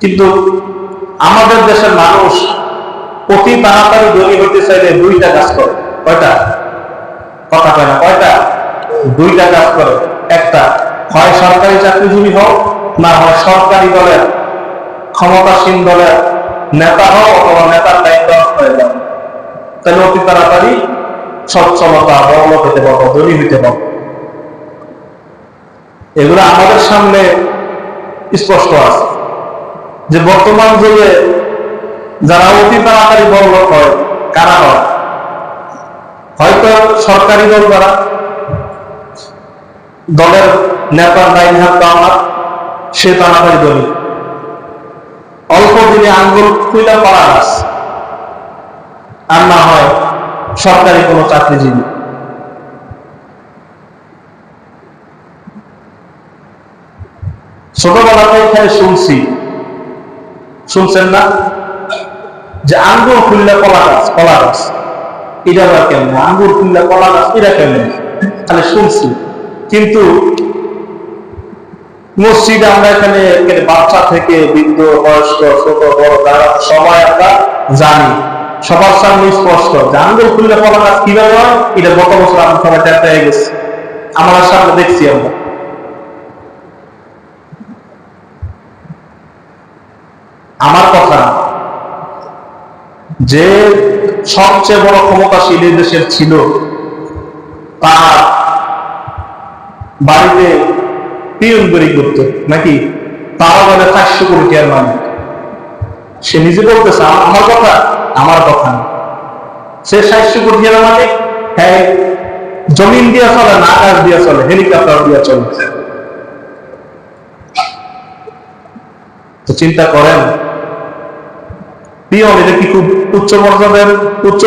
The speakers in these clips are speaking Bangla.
কিন্তু আমাদের দেশের মানুষ অতি তাড়াতাড়ি ধনী হতে চাইলে দুইটা কাজ করে। কয়টা? কথা কয় না, কয়টা? দুইটা কাজ করে। একটা, হয় সরকারি চাকরিজীবী হোক না হয় সরকারি দলের ক্ষমতাসীন দলের নেতা হোক অথবা নেতার দায়িত্ব হয়ে যাও। তাহলে অতি তাড়াতাড়ি সচ্ছলতা বড়লোক হতে পারব ধনী হইতে পারব এগুলো আমাদের সামনে স্পষ্ট আছে। যে বর্তমান যুগে যারা অতি তাড়াতাড়ি বড় হয়, কারা হয়? হয়তো সরকারি দল দ্বারা দলের নেতার দায়ী হাত আমার সে তাড়াতাড়ি দলি অল্প দিনে আঙ্গুল খুইলা পাড়া গাছ, আর না হয় সরকারি কোনো চাকরিজীবী। ছোটবেলাতে এখানে শুনছি শুনছেন না? যে আঙ্গুর খুললে কলা গাছ কলা গাছ। এটা আবার কেমন? আঙ্গুর খুললে কলা গাছ, এটা কেমন? তাহলে শুনছি। কিন্তু মসজিদে আমরা এখানে বাচ্চা থেকে বৃদ্ধ, বয়স্ক, ছোট, বড় তারা সবাই আমরা জানি। সবার সামনে স্পষ্ট যে আঙ্গুর খুললে কলা গাছ কীভাবে হয়? এটা গত বছর আমরা সবাই টের পেয়ে গেছি। আমার সামনে দেখছি আমরা। আমার কথা, যে সবচেয়ে বড় ক্ষমতাশীল দেশের ছিল, তার বাড়িতে পিয়নগরি করতো, নাকি? তারা বলে চারশো কোটি টাকার মানে সে নিজে বলতেছে আমার কথা আমার কথা। সে চারশো কোটি টাকার মানে হ্যাঁ জমিন দিয়ে চলে না আকাশ দিয়ে চলে, হেলিকপ্টার দিয়ে চলে। তো চিন্তা করেন পিয়ন এটা কি খুব উচ্চ পর্যায়ের, উচ্চ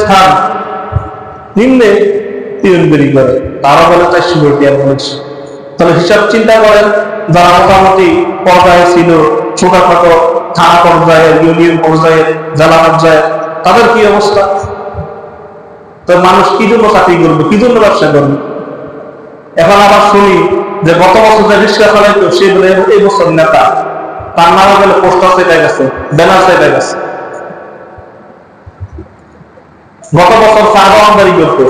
স্থান? নিম্নে করে। তারা বলে আর বলেছে তাহলে হিসাব চিন্তা করেন, যারা মোটামুটি পর্যায়ে ছিল, ছোটখাটো থানা পর্যায়ে, ইউনিয়ন পর্যায়ে, জেলা পর্যায়ে, তাদের কি অবস্থা? তো মানুষ কি জন্য চাকরি করবে? কি জন্য ব্যবসা করবে? এখন আবার শুনি যে গত বছর যে রিক্সা চালাইতো, সে বলে, এই বছর নেতা। তার নামে বলে, পোস্টার সেটা গেছে, ব্যানার গেছে। গত বছর চা আমদানি করতো।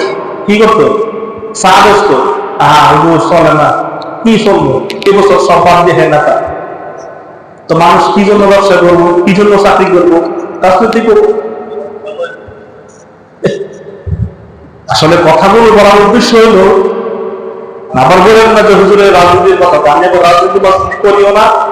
কি করতো? চা বেচত। আহা ওগুলো চলে না। কি চলবো? এবছর দিয়ে তো। মানুষ কি জন্য ব্যবসা করব? কি জন্য চাকরি করব? রাজনীতি করব। আসলে কথাগুলো বলার উদ্দেশ্য হলো আবার বলেন না যে হুজুরের রাজনীতির কথা আমি রাজনীতি করিও না।